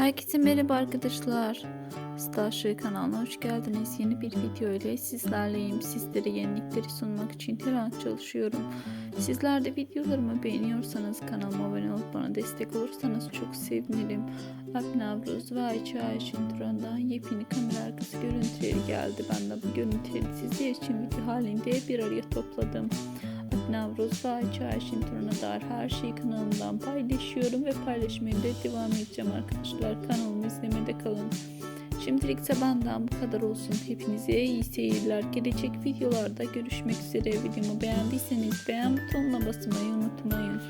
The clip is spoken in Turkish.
Herkese merhaba arkadaşlar. Starship kanalına hoş geldiniz. Yeni bir video ile sizlerleyim. Sizlere yenilikleri sunmak için her an çalışıyorum. Sizler de videolarımı beğeniyorsanız kanalıma abone olup bana destek olursanız çok sevinirim. Alp Navruz ve Ayça Ayşin Turan'dan yepyeni kamera arkası görüntüleri geldi. Ben de bu görüntüleri sizler için video halinde bir araya topladım. Navruz Ayça Ayşin Turan'a dair her şeyi kanalımdan paylaşıyorum ve paylaşmaya da devam edeceğim arkadaşlar. Kanalımı izlemede kalın. Şimdilik ise benden bu kadar olsun. Hepinize iyi seyirler. Gelecek videolarda görüşmek üzere. Videomu beğendiyseniz beğen butonuna basmayı unutmayın.